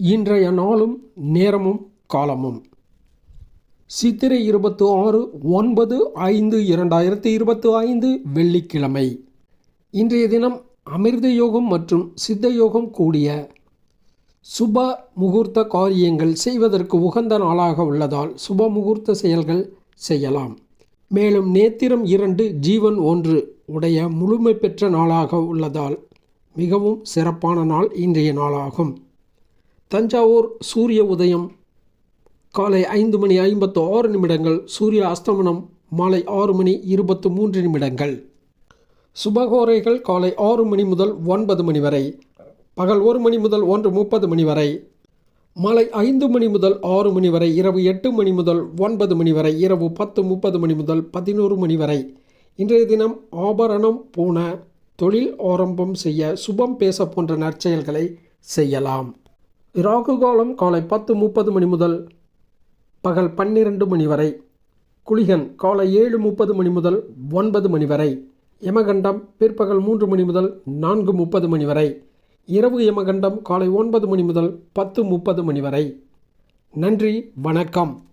இன்றைய நாளும் நேரமும் காலமும். சித்திரை இருபத்து ஆறு ஒன்பது ஐந்து இரண்டாயிரத்தி இருபத்து ஐந்து வெள்ளிக்கிழமை. இன்றைய தினம் அமிர்த யோகம் மற்றும் சித்த யோகம் கூடிய சுப முகூர்த்த காரியங்கள் செய்வதற்கு உகந்த நாளாக உள்ளதால் சுப முகூர்த்த செயல்கள் செய்யலாம். மேலும் நேத்திரம் இரண்டு ஜீவன் ஒன்று உடைய முழுமை பெற்ற நாளாக உள்ளதால் மிகவும் சிறப்பான நாள் இன்றைய நாளாகும். தஞ்சாவூர் சூரிய உதயம். காலை ஐந்து மணி ஐம்பத்து ஆறு நிமிடங்கள். சூரிய அஸ்தமனம் மாலை ஆறு மணி இருபத்து மூன்று நிமிடங்கள். சுபகோரைகள் காலை ஆறு மணி முதல் ஒன்பது மணி வரை. பகல் ஒரு மணி முதல் ஒன்று முப்பது மணி வரை. மாலை ஐந்து மணி முதல் ஆறு மணி வரை. இரவு எட்டு மணி முதல் ஒன்பது மணி வரை. இரவு பத்து முப்பது மணி முதல் பதினோரு மணி வரை. இன்றைய தினம் ஆபரணம் பூன தொழில் ஆரம்பம் செய்ய சுபம் பேச போன்ற நற்செயல்களை செய்யலாம். ராகு காலை பத்து முப்பது மணி முதல் பகல் பன்னிரண்டு மணி வரை. குளிகன் காலை ஏழு முப்பது மணி முதல் ஒன்பது மணி வரை. யமகண்டம் பிற்பகல் மூன்று மணி முதல் நான்கு முப்பது மணி வரை. இரவு யமகண்டம் காலை ஒன்பது மணி முதல் பத்து முப்பது மணி வரை. நன்றி வணக்கம்.